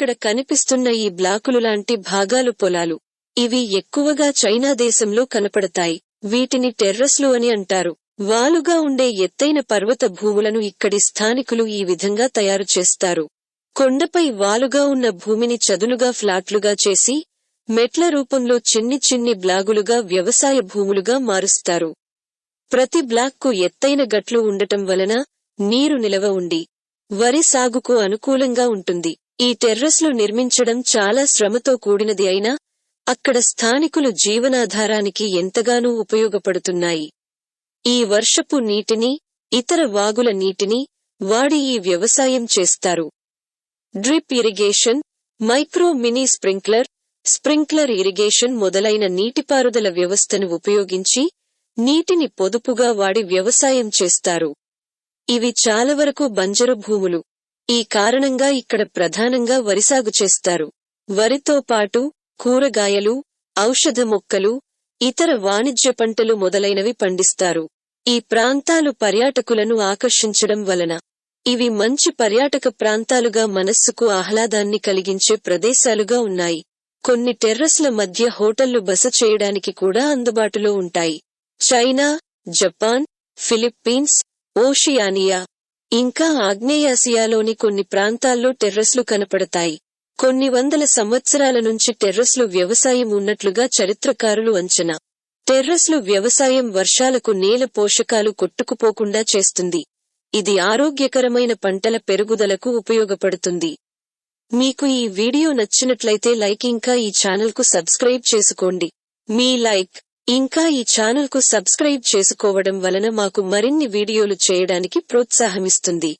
ఇక్కడ కనిపిస్తున్న ఈ బ్లాకులు లాంటి భాగాలు పొలాలు. ఇవి ఎక్కువగా చైనా దేశంలో కనపడతాయి. వీటిని టెర్రస్లు అని అంటారు. వాలుగా ఉండే ఎత్తైన పర్వత భూములను ఇక్కడి స్థానికులు ఈ విధంగా తయారు చేస్తారు. కొండపై వాలుగా ఉన్న భూమిని చదునుగా ఫ్లాట్లుగా చేసి మెట్ల రూపంలో చిన్ని చిన్ని బ్లాగులుగా వ్యవసాయ భూములుగా మారుస్తారు. ప్రతి బ్లాక్కు ఎత్తైన గట్లు ఉండటం వలన నీరు నిలవ ఉండి వరి సాగుకు అనుకూలంగా ఉంటుంది. ఈ టెర్రస్లు నిర్మించడం చాలా శ్రమతో కూడినది అయినా అక్కడ స్థానికులు జీవనాధారానికి ఎంతగానో ఉపయోగపడుతున్నాయి. ఈ వర్షపు నీటిని ఇతర వాగుల నీటిని వాడి ఈ వ్యవసాయం చేస్తారు. Drip irrigation micro mini sprinkler sprinkler irrigation మొదలైన నీటిపారుదల వ్యవస్థను ఉపయోగించి నీటిని పొదుపుగా వాడి వ్యవసాయం చేస్తారు. ఇవి చాలావరకు బంజరు భూములు. ఈ కారణంగా ఇక్కడ ప్రధానంగా వరిసాగు చేస్తారు. వరితో పాటు కూరగాయలు ఔషధ మొక్కలు ఇతర వాణిజ్య పంటలు మొదలైనవి పండిస్తారు. ఈ ప్రాంతాలు పర్యాటకులను ఆకర్షించడం వలన ఇవి మంచి పర్యాటక ప్రాంతాలుగా మనస్సుకు ఆహ్లాదాన్ని కలిగించే ప్రదేశాలుగా ఉన్నాయి. కొన్ని టెర్రస్ల మధ్య హోటళ్ళు బస చేయడానికి కూడా అందుబాటులో ఉంటాయి. చైనా జపాన్ ఫిలిప్పీన్స్ ఓషియానియా ఇంకా ఆగ్నేయాసియాలోని కొన్ని ప్రాంతాల్లో టెర్రస్లు కనపడతాయి. కొన్ని వందల సంవత్సరాల నుంచి టెర్రస్లు వ్యవసాయం ఉన్నట్లుగా చరిత్రకారులు అంచనా. టెర్రస్లు వ్యవసాయం వర్షాలకు నేల పోషకాలు కొట్టుకుపోకుండా చేస్తుంది. ఇది ఆరోగ్యకరమైన పంటల పెరుగుదలకు ఉపయోగపడుతుంది. మీకు ఈ వీడియో నచ్చినట్లయితే లైక్ ఇంకా ఈ ఛానల్కు సబ్స్క్రైబ్ చేసుకోండి. మీ లైక్ ఇంకా ఈ ఛానల్కు సబ్స్క్రైబ్ చేసుకోవడం వలన మాకు మరిన్ని వీడియోలు చేయడానికి ప్రోత్సాహమిస్తుంది.